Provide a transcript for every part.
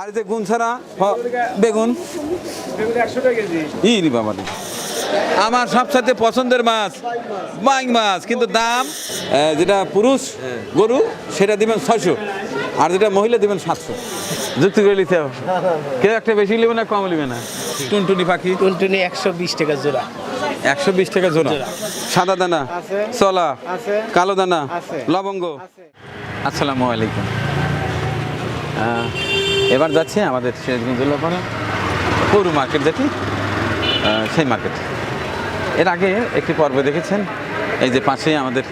আর যে গুণ ছাড়া বেগুন। ই বাবা আমার সবসাথে পছন্দের মাছ বাইং মাছ কিন্তু দাম যেটা পুরুষ গরু সেটা দিবেন ছয়শো। আর যেটা মহিলা দিবেন সাতশো। যুক্তি করে নিতে হবে। কেউ একটা বেশি নেবে না কম নেবে না। টুনটুনি পাখি? টুনটুনি একশো বিশ টাকা জোড়া। একশো বিশ টাকা জোড়া। সাদা দানা চলা কালো দানা লবঙ্গ। আসসালামু আলাইকুম। এবার যাচ্ছে আমাদের সিরাজগঞ্জ জেলাপাড়া পৌর মার্কেট যেটি সেই মার্কেট এর আগে একটি পর্ব দেখেছেন, এই যে পাশেই আমাদের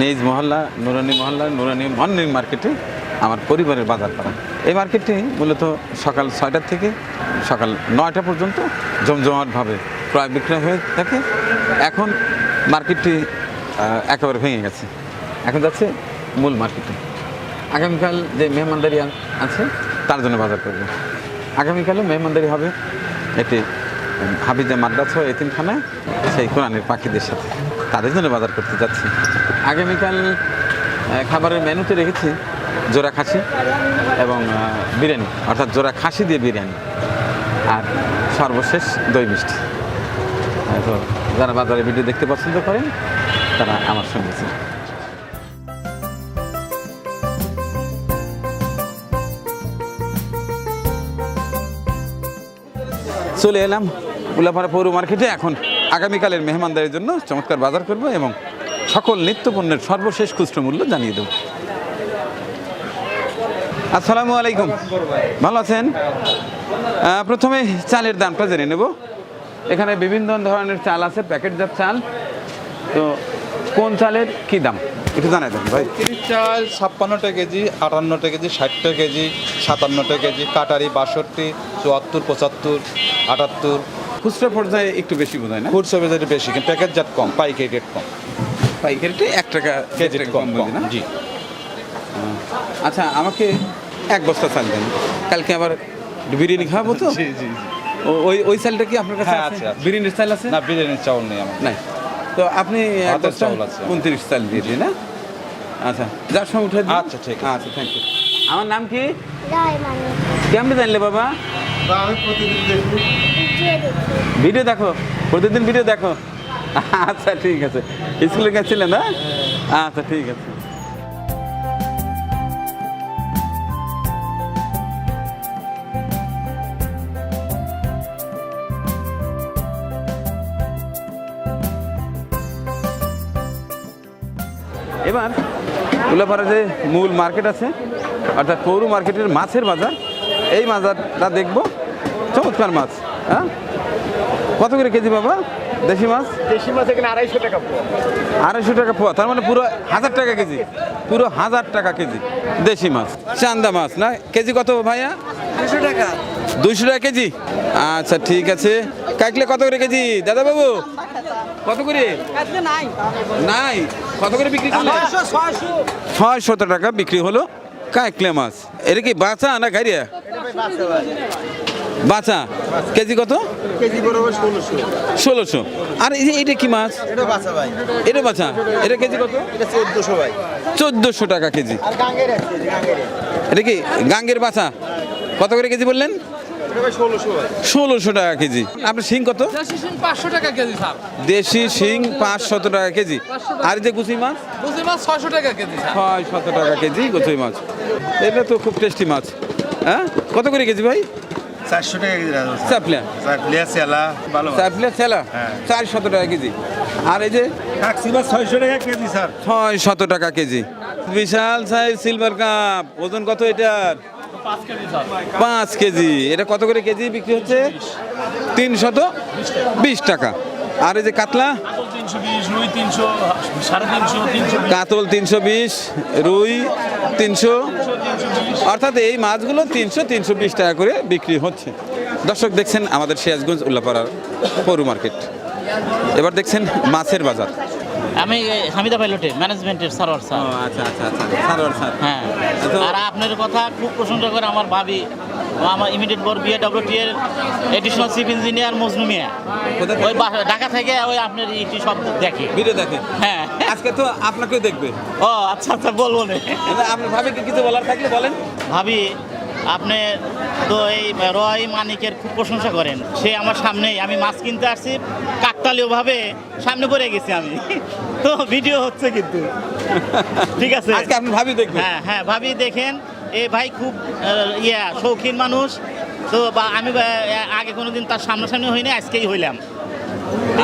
নিজ মহল্লা, নুরানি মহল্লা, নুরানি মর্নিং মার্কেটে আমার পরিবারের বাজার করা এই মার্কেটটি মূলত সকাল ছয়টার থেকে সকাল নয়টা পর্যন্ত জমজমাটভাবে ক্রয় বিক্রয় হয়ে থাকে। এখন মার্কেটটি একেবারে ভেঙে গেছে। এখন যাচ্ছে মূল মার্কেটে আগামীকাল যে মেহমানদারি আছে তার জন্য বাজার করবে। আগামীকালও মেহমানদারি হবে একটি উম, হাফিজা মাদ্রাসা এতিমখানায় সেই কোরআনের পাখিদের সাথে। তাদের জন্য বাজার করতে যাচ্ছি। আগামীকাল খাবারের মেনুতে রেখেছি জোড়া খাসি এবং বিরিয়ানি অর্থাৎ জোড়া খাসি দিয়ে বিরিয়ানি আর সর্বশেষ দই মিষ্টি। তো যারা বাজারে ভিডিও দেখতে পছন্দ করেন তারা আমার সঙ্গে আছেন। চলে এলাম উল্লাপাড়া পৌর মার্কেটে। এখন আগামীকালের মেহমানদারির জন্য চমৎকার বাজার করব এবং সকল নিত্য পণ্যের সর্বশেষ খুচরো মূল্য জানিয়ে দেব। আসসালামু আলাইকুম। ভালো আছেন? প্রথমে চালের দামটা জেনে নেব। এখানে বিভিন্ন ধরনের চাল আছে, প্যাকেটজাত চাল। তো কোন চালের কি দাম? একটু জানাই দেন ভাই। চাল ছাপ্পান্ন টাকা কেজি আটান্ন টাকা কেজি ষাট টাকা কেজি সাতান্ন টাকা কেজি কাটারি বাষট্টি চুয়াত্তর পঁচাত্তর আটাত্তর। খুচরা পর্যায়ে একটু বেশি বোঝায় না? খুচরা বাজারে বেশি কিন্তু প্যাকেট জাত কম পাইকারি রেট কম। পাইকারিতে এক টাকা কেজি কম না? জি। আচ্ছা আমাকে এক বস্তা চাল দেন। কালকে আবার বিরিয়ানি খাব তো? জি জি ওই ওই চালটা কি আপনার কাছে হ্যাঁ, আছে। বিরিয়ানির চাল আছে? না বিরিয়ানির চাউল নেই আমার নাই। তো আপনি। উনত্রিশ চাল দিয়ে দিন না? আচ্ছা যার সময় উঠে দিন। আচ্ছা, ঠিক আছে। আচ্ছা থ্যাংক ইউ আমার নাম কি? কেমনি মানে কেমনে জানলে বাবা? ভিডিও দেখো। প্রতিদিন ভিডিও দেখো। আচ্ছা ঠিক আছে। স্কুলে গেছিলেন না? আচ্ছা ঠিক আছে। উল্লাপাড়া যে মূল মার্কেট আছে অর্থাৎ পৌর মার্কেটের মাছের বাজার। এই বাজারটা দেখব। চমৎকার মাছ হ্যাঁ? কত করে কেজি বাবা? দেশি মাছ? দেশি মাছ এখানে আড়াইশো টাকা পোয়া। আড়াইশো টাকা পোয়া তার মানে পুরো হাজার টাকা কেজি। পুরো হাজার টাকা কেজি দেশি মাছ চান্দা মাছ না? কেজি কত ভাইয়া? দুশো টাকা। দুশো টাকা কেজি? আচ্ছা ঠিক আছে। কাকলে কত করে কেজি? দাদা বাবু কত করে? নাই। কত করে বিক্রি করলে ছয়শো টাকা বিক্রি হলো কাকলে মাছ। এটা কি বাঁচা না গাড়িয়া বাঁচা কেজি কত? কেজি বরাবর ষোলোশো। আর এই যে এটা কি মাছ? এটা বাসা ভাই। এটা বাঁচা এটা কেজি কত? এটা চোদ্দশো টাকা কেজি। আর গাঙ্গের আছে গাঙ্গের। এটা কি গাঙ্গের বাছা? কত করে কেজি বললেন? ষোলোশো টাকা কেজি। আপনার শিং কত? দেশি শিং পাঁচশো টাকা কেজি স্যার। দেশি শিং পাঁচ শত টাকা কেজি। আর এই যে গুচি মাছ? ছয়শো টাকা কেজি ছয় শত টাকা কেজি গুচি মাছ। এটা তো খুব টেস্টি মাছ। হ্যাঁ? কত করে কেজি ভাই? চারশো টাকা কেজি চাপলিয়া। চাকলিয়া সেলা ভালো চাপলিয়া ছেলা? হ্যাঁ। চার টাকা কেজি। আর এই যে? ছয়শো টাকা কেজি স্যার। ছয় শত টাকা কেজি। বিশাল সাইজ সিলভার কাপ ওজন কত এটার? পাঁচ কেজি এটা কত করে কেজি বিক্রি হচ্ছে? তিনশত বিশ টাকা। আর এই যে কাতলা? কাতল তিনশো বিশ রুই তিনশো অর্থাৎ এই মাছগুলো তিনশো তিনশো বিশ টাকা করে বিক্রি হচ্ছে। দর্শক দেখছেন আমাদের সিরাজগঞ্জ উল্লাপাড়ার পরু মার্কেট। এবার দেখছেন মাছের বাজার। আমি হামিদা পাইলটের ম্যানেজমেন্টের সার্ভার স্যার। আচ্ছা আচ্ছা আচ্ছা সারোয়ার স্যার। হ্যাঁ। আর আপনার কথা খুব প্রশংসা করে আমার ভাবি ও আমার ইমিডিয়েট বর বিএ ডব্লিউটি এর additional chief engineer Majnu Mia. ওই ঢাকা থেকে ওই আপনার ইটি সব দেখে। ভিডিও দেখে? হ্যাঁ। আজকে তো আপনাকেও দেখবে। ও আচ্ছা আচ্ছা বলব না। আপনার ভাবে কি কিছু বলার থাকলে বলেন। ভাবি আপনি তো এই রয় মানিকের খুব প্রশংসা করেন। সে আমার সামনেই আমি মাছ কিনতে আসছি কাকতালীয়ভাবে সামনে পড়ে গেছি আমি। তো ভিডিও হচ্ছে কিন্তু। ঠিক আছে? আজকে আপনি ভাবি দেখবেন। হ্যাঁ হ্যাঁ ভাবি দেখেন। এ ভাই খুব ইয়া শৌখিন মানুষ। তো বা আমি আগে কোনোদিন তার সামনাসামনি হইনি আজকেই হইলাম।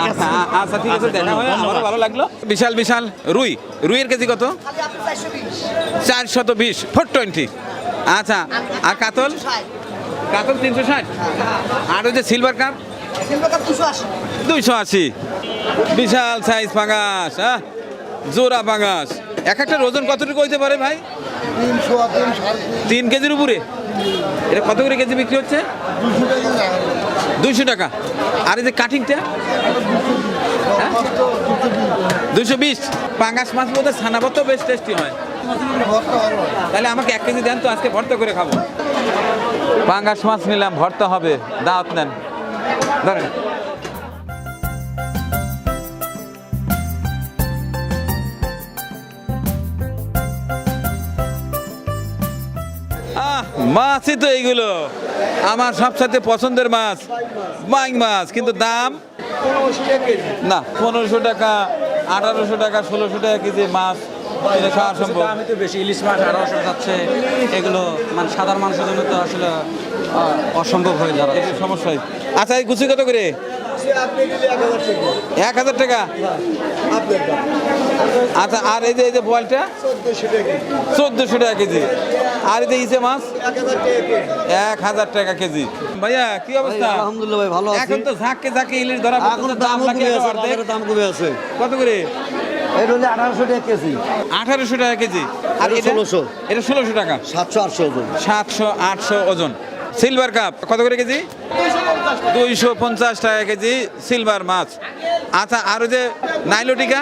আচ্ছা আচ্ছা ঠিক আছে আচ্ছা, দেখা হয়ে। আমারও ভালো লাগল। বিশাল বিশাল রুই। রুইয়ের কেজি কত? চারশত বিশ ফোর টোয়েন্টি। আচ্ছা আর কাতল? কাতল তিনশো ষাট। আর ওই যে সিলভার কাপ দুইশো আশি। বিশাল সাইজ পাঙাশ হ্যাঁ জোড়া পাঙাশ। এক একটা ওজন কতটুকু হইতে পারে ভাই? তিন কেজির উপরে? এটা কত করে কেজি বিক্রি হচ্ছে? দুইশো টাকা। আর এই যে কাটিংটা দুশো বিশ। পাঙ্গাস মাছ বলতে হয় ছানাবত বেশ টেস্টি হয়। তাহলে আমাকে এক কেজি দেন তো আজকে ভর্তা করে খাব। পাঙ্গাস মাছ নিলাম ভর্তা হবে। দাওয়াত নেন। আহ মাছই তো এইগুলো। আমার সবসাথে পছন্দের মাছ বাইং মাছ কিন্তু দাম? না পনেরোশো টাকা আঠারোশো টাকা ষোলোশো টাকা কেজি মাছ। এটা খাওয়া সম্ভব। আমি তো বেশি ইলিশ মাছ আঠারোশো যাচ্ছে এগুলো মানে সাধারণ মানুষের জন্য তো আসলে অসম্ভব হয়ে যাবে এটা সমস্যাই। আচ্ছা এই গুছি কত করে? এক হাজার টাকা। আচ্ছা আর এই যে এই যে বলটা চোদ্দশো টাকা কেজি। আর এই যে ইসে মাছ? এক হাজার টাকা কেজি। ভাইয়া কি অবস্থা? আলহামদুলিল্লাহ ভাই ভালো এখন তো ঝাঁকে ঝাঁকে ইলিশ ধরা এখন দাম দাম আছে দাম কমে আছে। কত করে? এটা হলে আঠারোশো টাকা কেজি। আঠারোশো টাকা কেজি। আর এটা এটা 1600 এটা ষোলোশো টাকা। সাতশো আটশো ওজন। সাতশো আটশো ওজন। সিলভার কাপ কত করে কেজি? দুইশো পঞ্চাশ টাকা কেজি সিলভার মাছ। আচ্ছা আর ওই যে নাইলোটিকা?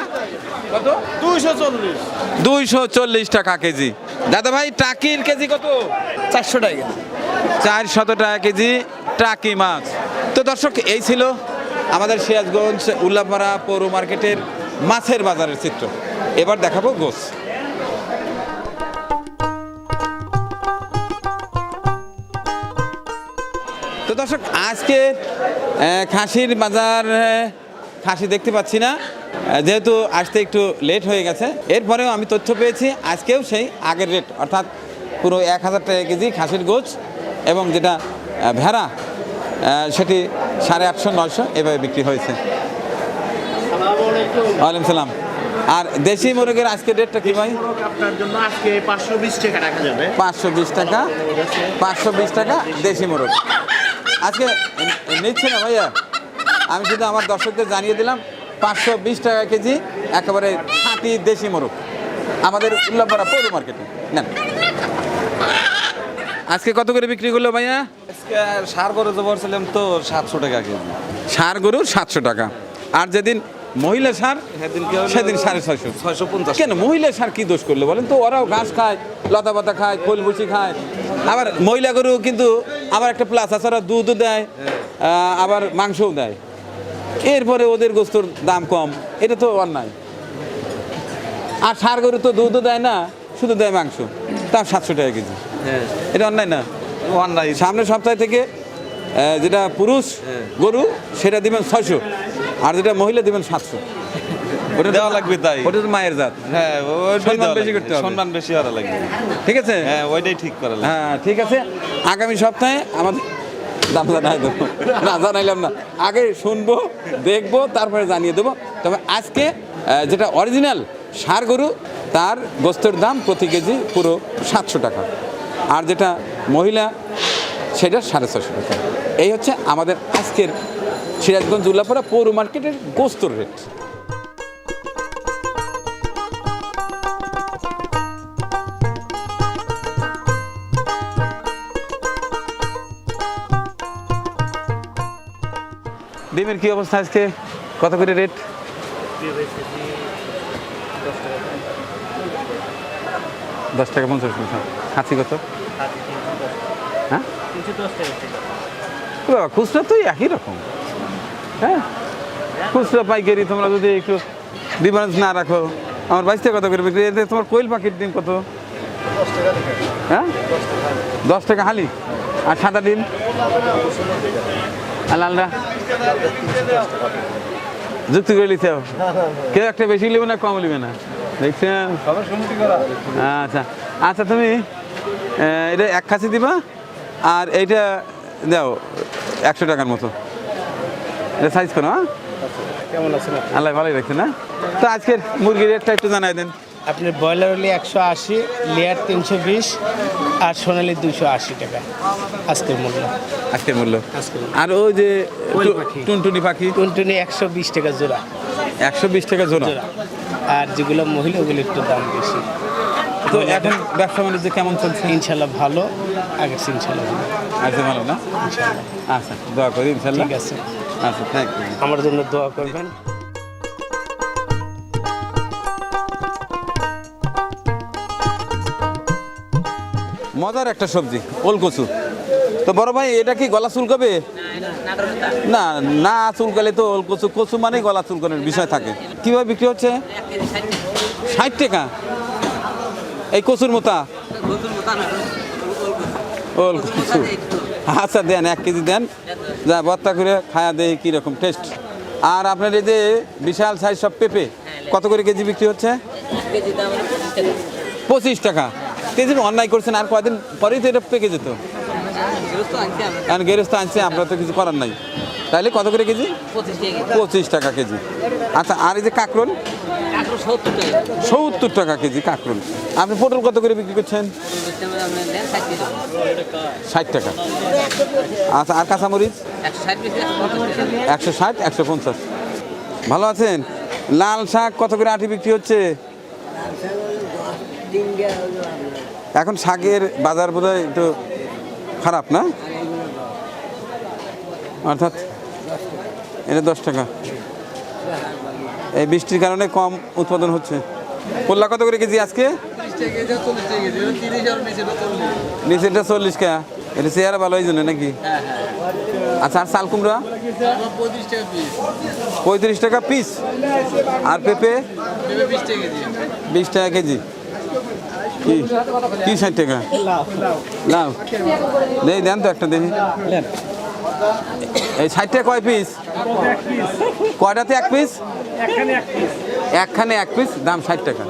কত? দুইশো চল্লিশ দুইশো চল্লিশ টাকা কেজি। দাদা ভাই টাকির কেজি কত? চারশো টাকা। চার শত টাকা কেজি টাকি মাছ। তো দর্শক এই ছিল আমাদের সিরাজগঞ্জ উল্লাপাড়া পৌর মার্কেটের মাছের বাজারের চিত্র। এবার দেখাবো গোস। তো দর্শক, আজকে খাসির বাজার খাসি দেখতে পাচ্ছি না। যেহেতু আসতে একটু লেট হয়ে গেছে, এরপরেও আমি তথ্য পেয়েছি, আজকেও সেই আগের রেট। অর্থাৎ পুরো এক হাজার টাকা কেজি খাসির গোছ এবং যেটা ভেড়া সেটি সাড়ে আটশো, নয়শো এভাবে বিক্রি হয়েছে। ওয়ালাইকুম সালাম। আর দেশি মুরগের আজকের রেটটা কি ভাই? আপনার জন্য আজকে পাঁচশো বিশ টাকা রাখা যাবে। পাঁচশো বিশ টাকা। পাঁচশো বিশ টাকা দেশি মোরগ। আজকে নিচ্ছে না ভাইয়া? আমি শুধু আমার দর্শকদের জানিয়ে দিলাম পাঁচশো বিশ টাকা কেজি একেবারে খাঁটি দেশি মোরগ। আমাদের উল্লাপাড়া পৌর মার্কেটে। নেন। আজকে কত করে বিক্রি করল ভাইয়া? আজকে সার গরু তো বলছিলাম তো সাতশো টাকা কেজি। সার গরুর সাতশো টাকা। আর যেদিন মহিলা সার? সেদিন সাড়ে ছয়শো। ছয়শো পঞ্চাশ কেন মহিলা সার কি দোষ করলে বলেন তো? ওরাও ঘাস খায় লতা পাতা খায় খোল ভুসি খায়। আবার মহিলা গরু কিন্তু আবার একটা প্লাস আছে ওরা দুধও দেয় আবার মাংসও দেয়। এরপরে ওদের গোস্তর দাম কম এটা তো অন্যায়। আর সার গরু তো দুধও দেয় না শুধু দেয় মাংস। তার সাতশো টাকা কেজি। হ্যাঁ। এটা অন্যায় না? অন্যায়। সামনের সপ্তাহ থেকে যেটা পুরুষ গরু সেটা দিবেন ছয়শো। আর যেটা মহিলা দিবেন সাতশো। ওটা দেওয়া লাগবে তাই? ওটা তো মায়ের জাত। হ্যাঁ সম্মান বেশি করতে হবে। সম্মান বেশি করা লাগবে। ঠিক আছে? হ্যাঁ ওইটাই ঠিক করা লাগবে। হ্যাঁ ঠিক আছে। আগামী সপ্তাহে আমাদের দাম জানাই দেবো না জানাইলাম না। আগে শুনব দেখব তারপরে জানিয়ে দেবো। তবে আজকে যেটা অরিজিনাল সার গরু তার গোস্তের দাম প্রতি কেজি পুরো সাতশো টাকা। আর যেটা মহিলা সেটা সাড়ে ছশো টাকা। এই হচ্ছে আমাদের আজকের সিরাজগঞ্জ উল্লাপাড়া পৌর মার্কেটের গোস্তর রেট। ডিমের কি অবস্থা আজকে? কত করে রেট? দশ টাকা পঞ্চাশ পয়সা। খাসি কত? হ্যাঁ? খুচরা তো একই রকম। হ্যাঁ? খুচরা পাইকারি তোমরা যদি একটু ডিফারেন্স না রাখো, আমার বাইশটা কত করে বিক্রি? এতে তোমার কোয়েল পাখির ডিম কত? হ্যাঁ? দশ টাকা হালি। আর সাদা ডিম? আর লালটা যুক্তি করে নিতে হবে। কেউ একটা বেশি নেবে না কম নেবে না। দেখছেন আচ্ছা। আচ্ছা তুমি এটা এক খাসি দিবা, আর এইটা দাও, একশো টাকার মতো। এটা সাইজ করো হ্যাঁ? কেমন আছেন আল্লাহ ভালোই রাখছে না তো আজকের মুরগির রেটটা একটু জানাই দেন। আপনার ব্রয়লার হলে একশো আশি লেয়ার তিনশো বিশ আর সোনালি দুশো আশি টাকা। আজকের মূল্য। আজকের মূল্য। আর ওই যে। টুনটুনি পাখি? টুনটুনি একশো বিশ টাকা জোড়া। একশো বিশ টাকা জোড়া? আর যেগুলো মহিলা ওগুলো একটু দাম বেশি। তো এখন ব্যবসা বাণিজ্য কেমন চলছে? ইনশাল্লাহ ভালো। চেয়ে ইনশাল্লাহ ভালো। আচ্ছা ভালো না? আচ্ছা দোয়া করি ইনশাল্লাহ। ঠিক আছে। আচ্ছা থ্যাংক ইউ আমার জন্য দোয়া করবেন। মজার একটা সবজি ওল কচু তো বড় ভাই এটা কি গলা চুলকাবে? না না চুলকালে তো ওল কচু কচু মানে গলা চুলকানোর বিষয় থাকে। কীভাবে বিক্রি হচ্ছে? ষাট টাকা। এই কচুর মোতা? ওল কচু আচ্ছা দেন, এক কেজি দেন। যা, ভর্তা করে খায়া দেয় কীরকম টেস্ট আর আপনার এই যে বিশাল সাইজ সব পেঁপে, কত করে কেজি বিক্রি হচ্ছে? পঁচিশ টাকা। কেজি অন্যায় করছেন, আর কয়দিন পরেই তো এটা পেকে যেত। কারণ গেরস্ত আনছে, আমরা তো কিছু করার নাই। তাহলে কত করে কেজি? পঁচিশ টাকা কেজি। আচ্ছা আর এই যে কাকরোল? সত্তর টাকা। কেজি কাকরোল। আপনি পটল কত করে বিক্রি করছেন? ষাট টাকা। আচ্ছা আর কাঁচামরিচ? একশো ষাট, একশো পঞ্চাশ। ভালো আছেন? লাল শাক কত করে আটি বিক্রি হচ্ছে? এখন শাকের বাজার বোধহয় একটু খারাপ, না? অর্থাৎ এটা দশ টাকা। এই বৃষ্টির কারণে কম উৎপাদন হচ্ছে। পোল্লা কত করে কেজি আজকে? নিচেরটা চল্লিশ টাকা এটা চেয়ারা ভালো এই জন্য নাকি? আচ্ছা আর চাল কুমড়া? পঁয়ত্রিশ টাকা পিস। আর পেঁপে? বিশ টাকা কেজি। কি? কি ষাট টাকা? লাউ। দেই, দেন তো একটা দেখি। এই ষাট টাকা কয় পিস কয়টাতে এক পিস একখানে এক পিস দাম ষাট টাকা।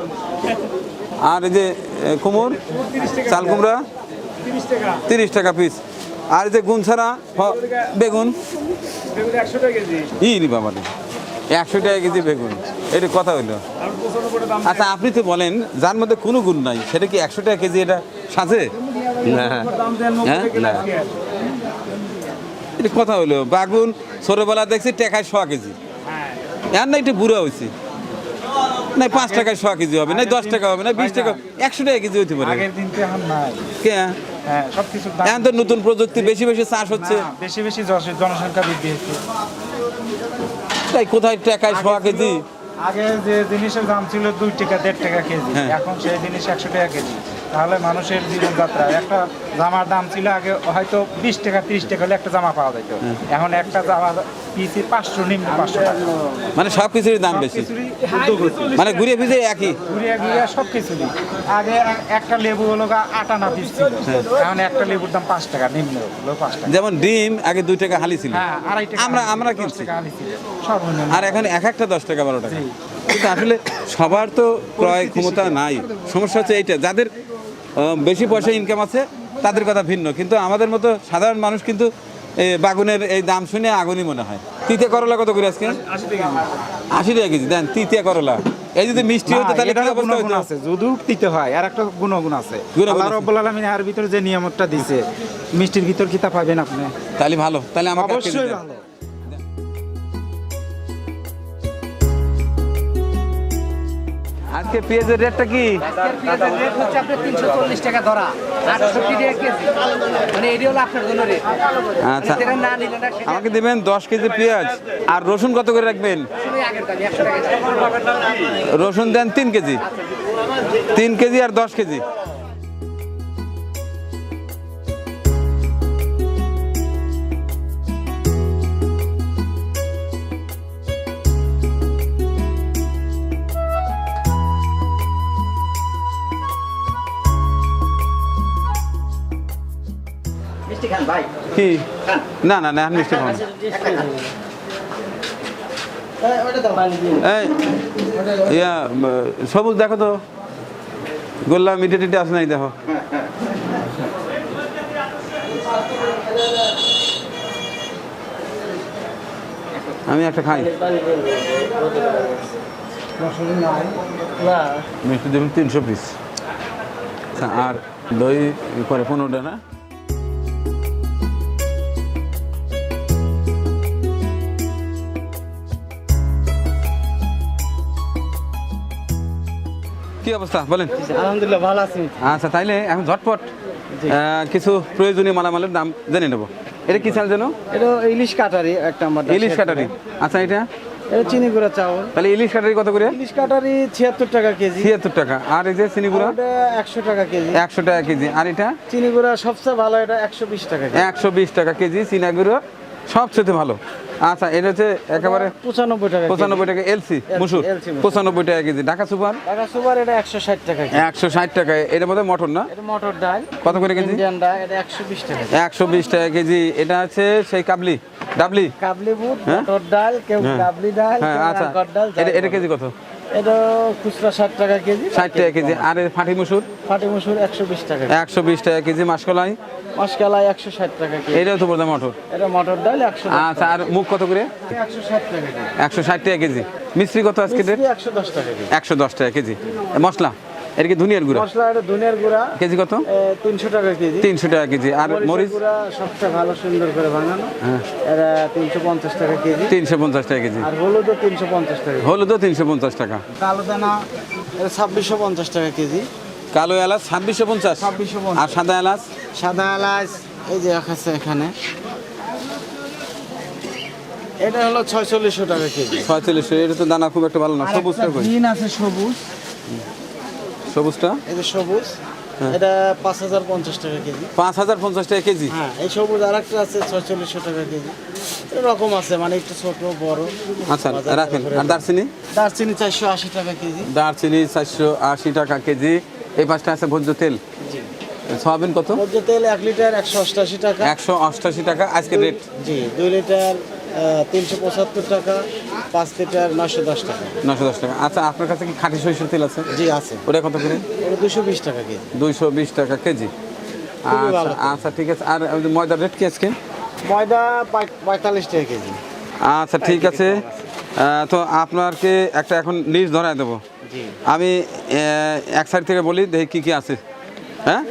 আর এই যে এ, কুমড় চাল কুমড়া? তিরিশ টাকা। পিস আর এই যে গুণ ছাড়া বেগুন? ই বাবা একশো টাকা কেজি বেগুন। এটা কথা হইল। আচ্ছা আপনি তো বলেন যার মধ্যে কোনো গুণ নাই সেটা কি একশো টাকা কেজি এটা সাজে? না। হ্যাঁ না। এটা কথা হইল বাগুন ছোটবেলা দেখছি টাকায় শোয়া কেজি। আর না একটু বুড়ো হয়েছে না পাঁচ টাকায় শোয়া কেজি হবে না দশ টাকা হবে না বিশ টাকা একশো টাকা কেজি হতে পারে। হ্যাঁ সব কিছু এখন তো নতুন প্রযুক্তি বেশি বেশি চাষ হচ্ছে। বেশি বেশি জনসংখ্যা বৃদ্ধি হচ্ছে। তাই কোথায় টাকায় শোয়া কেজি? আগে যে জিনিসের দাম ছিল দুই টাকা দেড় টাকা কেজি। হ্যাঁ। এখন সেই জিনিস একশো টাকা কেজি। তাহলে মানুষের জীবনযাত্রা। একটা জামার দাম ছিল আগে হয়তো বিশ টাকা তিরিশ টাকা হলে একটা জামা পাওয়া যেত। হ্যাঁ। এখন একটা জামা পিসি পাঁচশো নিম্ন পাঁচশো টাকা। মানে সব কিছুরই দাম বেশি। মানে ঘুরে ফিরে একই? ঘুরিয়ে ঘুরিয়ে সব কিছুরই আগে একটা লেবু হলো গা আটা না পিস ছিল। হ্যাঁ। এখন একটা লেবুর দাম পাঁচ টাকা নিম্ন হলো পাঁচ টাকা। যেমন ডিম আগে দুই টাকা হালি ছিল। হ্যাঁ টাকা আমরা আমরা কিনছি। আর এখন এক একটা দশ টাকা বারো টাকা। কিন্তু আসলে সবার তো ক্রয় ক্ষমতা নাই। সমস্যা হচ্ছে এইটা যাদের বেশি পয়সা ইনকাম আছে তাদের কথা ভিন্ন। কিন্তু আমাদের মতো সাধারণ মানুষ কিন্তু এই বাগুনের এই দাম শুনে আগুনই মনে হয়। তিতে করলা কত করে আজকে? আশি টাকা কেজি। দেন তিতিয়া করলা। এই যদি মিষ্টি হতো তাহলে কি অবস্থা হতো আছে যদিও দিতে হয় আর একটা গুণগুণ আছে। আল্লাহ আছে। আলামিন এর ভিতরে যে নিয়ামতটা দিছে মিষ্টির ভিতর কিতা পাবেন আপনি। তাহলে ভালো তাহলে আমাকে কেজি অবশ্যই ভালো। আজকে পেঁয়াজের রেটটা কি? তিনশো চল্লিশ টাকা ধরা। আটষট্টি টাকা কেজি। মানে এটি হলো আপনার জন্য রেট। আচ্ছা। না নিলে না আমাকে দেবেন দশ কেজি পেঁয়াজ। আর রসুন কত করে রাখবেন? রসুন দেন তিন কেজি। তিন কেজি আর দশ কেজি। কি? না না না মিষ্টি খাব এই ইয়া সবুজ দেখো তো। গোল্লা মিটে টিটে আসে নাই দেখো। আমি একটা খাই। মিষ্টি দেবেন তিনশো পিস আর দই করে পনেরোটা না? কি অবস্থা? বলেন। আলহামদুলিল্লাহ ভালো আছি। আচ্ছা তাইলে এখন ঝটপট কিছু প্রয়োজনীয় মালামালের দাম জেনে নেব। এটা কি চাল যেন? এটা ইলিশ কাটারি একটা ইলিশ কাটারি। আচ্ছা এটা? এটা চিনি গুঁড়া চাউল। তাহলে ইলিশ কাটারি কত করে? ইলিশ কাটারি ছিয়াত্তর টাকা কেজি। ছিয়াত্তর টাকা। আর এই যে চিনি গুঁড়া? একশো টাকা কেজি। একশো টাকা কেজি। আর এটা? চিনি গুঁড়া সবচেয়ে ভালো এটা একশো বিশ টাকা কেজি। একশো বিশ টাকা কেজি চিনা গুঁড়ো। সবচেয়ে ভালো। আচ্ছা এটা হচ্ছে একেবারে পঁচানব্বই টাকা পঁচানব্বই টাকা এলসি মুসুর। পঁচানব্বই টাকা KG. Dhaka super? Dhaka super এটা একশো ষাট টাকা একশো ষাট টাকা। এটা মধ্যে মটন না? মটর ডাল। কত করে কেজি? এটা একশো বিশ টাকা। একশো বিশ টাকা কেজি। এটা আছে সেই কাবলি। ডাবলি? কাবলি বুট হ্যাঁ? মটর ডাল কেউ হ্যাঁ। কাবলি ডাল হ্যাঁ আচ্ছা। এটা। কেজি কত? এটা খুচরা ষাট টাকা কেজি। ষাট টাকা কেজি। আর ফাঁটি মুসুর? ফাটি মুসুর একশো বিশ টাকা একশো বিশ টাকা কেজি। মাসকলাই? মাসকলাই একশো ষাট টাকা কেজি। এটাও তো বলতে মটর। এটা মটর ডাল একশো আচ্ছা আর মুখ কত করে? একশো ষাট টাকা একশো ষাট টাকা কেজি। মিস্ত্রি কত আজকে একশো দশ টাকা একশো দশ টাকা কেজি। মশলা? এটা কি ধুনিয়ার গুঁড়া? মশলা এটা ধনিয়ার গুঁড়া। কেজি কত? তিনশো টাকা কেজি। তিনশো টাকা কেজি। আর মরিচ? গুঁড়া সবচেয়ে ভালো সুন্দর করে বানানো। এটা তিনশো পঞ্চাশ টাকা কেজি। তিনশো পঞ্চাশ টাকা কেজি। আর হলুদও তিনশো পঞ্চাশ টাকা কেজি। হলুদও তিনশো পঞ্চাশ টাকা। কালো দানা এটা ছাব্বিশশো পঞ্চাশ টাকা কেজি। কালো এলাচ ছাব্বিশশো পঞ্চাশ। ছাব্বিশশো আর সাদা এলাচ? সাদা এলাচ এই যে আছে এখানে। এটা হলো ছয়চল্লিশশো টাকা কেজি। ছয়চল্লিশশো এটা তো দানা খুব একটা ভালো না সবুজটা কই? গ্রিন আছে সবুজ। সবুজটা? এই যে সবুজ হ্যাঁ। এটা পাঁচ হাজার পঞ্চাশ টাকা কেজি। পাঁচ হাজার পঞ্চাশ টাকা কেজি? হ্যাঁ এই সবুজ আর একটা আছে ছয়চল্লিশশো টাকা কেজি। এরকম আছে মানে একটু ছোট বড়। আচ্ছা রাখেন আর দারচিনি? দারচিনি চারশো আশি টাকা কেজি। দারচিনি চারশো আশি টাকা কেজি। এই পাঁচটা আছে ভোজ্য তেল? সয়াবিন কত? মধ্যে তেল এক লিটার একশো অষ্টাশি টাকা। একশো অষ্টাশি টাকা আজকে রেট জি দুই লিটার তিনশো পঁচাত্তর টাকা পাঁচ লিটার নশো দশ টাকা। নশো দশ টাকা। আচ্ছা আপনার কাছে কি খাঁটি সরিষার তেল আছে? জি আছে। ওটা কত করে? দুশো বিশ টাকা কেজি। দুইশো বিশ টাকা কেজি। আচ্ছা আচ্ছা ঠিক আছে। আর ময়দার রেট কি আজকে? ময়দা পঁয়তাল্লিশ টাকা কেজি। আচ্ছা ঠিক আছে। আহ, তো আপনাকে একটা এখন লিস্ট ধরায় দেবো। আমি এক সাইড থেকে বলি দেখি কি কি আছে। হ্যাঁ?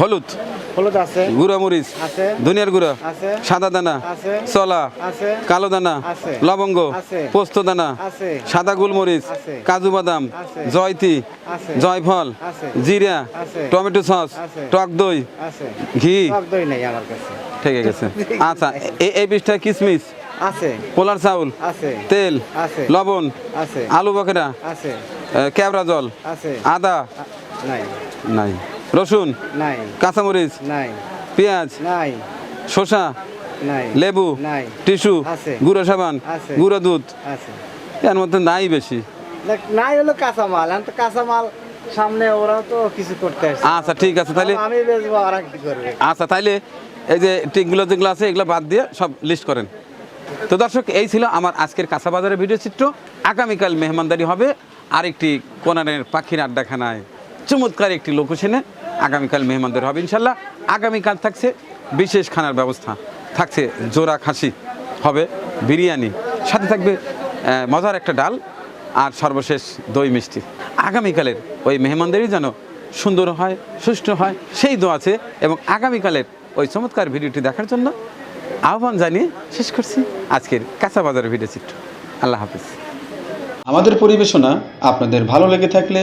হলুদ। হলুদ আছে। গুঁড়া মরিচ। আছে। ধনিয়ার গুঁড়া। আছে। সাদা দানা। আছে। চলা আছে। কালো দানা। আছে। লবঙ্গ। আছে। পোস্ত দানা। আছে। সাদা গোলমরিচ। আছে। কাজু বাদাম। আছে। জয়তি। আছে। জয়ফল। আছে। জিরা। আছে। Tomato sauce. আছে। টক দই। আছে। ঘি। টক দই নেই আমার কাছে। ঠিক আছে। আচ্ছা এই এই বিষটা কিসমিস? আছে। পোলার চাউল। আছে। তেল। আছে। লবণ। আছে। আলু বকেরা আছে। ক্যাবরা জল। আছে। আদা। নাই। নাই। রসুন? নাই। কাঁচামরিচ? নাই। পেঁয়াজ? নাই। শসা? নাই। লেবু? নাই। টিস্যু? আছে। গুঁড়ো সাবান? আছে। গুঁড়ো দুধ? আছে। এর মধ্যে নাই বেশি। নাই হলো কাঁচামাল। এখন তো কাঁচামাল সামনে ওরাও তো কিছু করতে আসছে। আচ্ছা ঠিক আছে তাহলে আমি বেচবো আর কি করবে। আচ্ছা তাহলে এই যে টিকগুলো যেগুলো আছে এগুলো বাদ দিয়ে সব লিস্ট করেন। তো দর্শক এই ছিল আমার আজকের কাঁচা বাজারের ভিডিও চিত্র। আগামীকাল মেহমানদারি হবে আরেকটি কোনারের পাখির আড্ডাখানায়। চমৎকার একটি লোকেশনে আগামীকাল মেহমানদারি হবে, ইনশাল্লাহ। আগামীকাল থাকছে বিশেষ খানার ব্যবস্থা। থাকছে জোড়া খাসি, হবে বিরিয়ানি। সাথে থাকবে মজার একটা ডাল আর সর্বশেষ দই মিষ্টি। আগামীকালের ওই মেহমানদারি যেন সুন্দর হয়, সুষ্ঠু হয়, সেই দোয়া আছে এবং আগামীকালের ওই চমৎকার ভিডিওটি দেখার জন্য আহ্বান জানিয়ে শেষ করছি আজকের কাঁচা বাজারের ভিডিও চিত্র। আল্লাহ হাফিজ। আমাদের পরিবেশনা আপনাদের ভালো লেগে থাকলে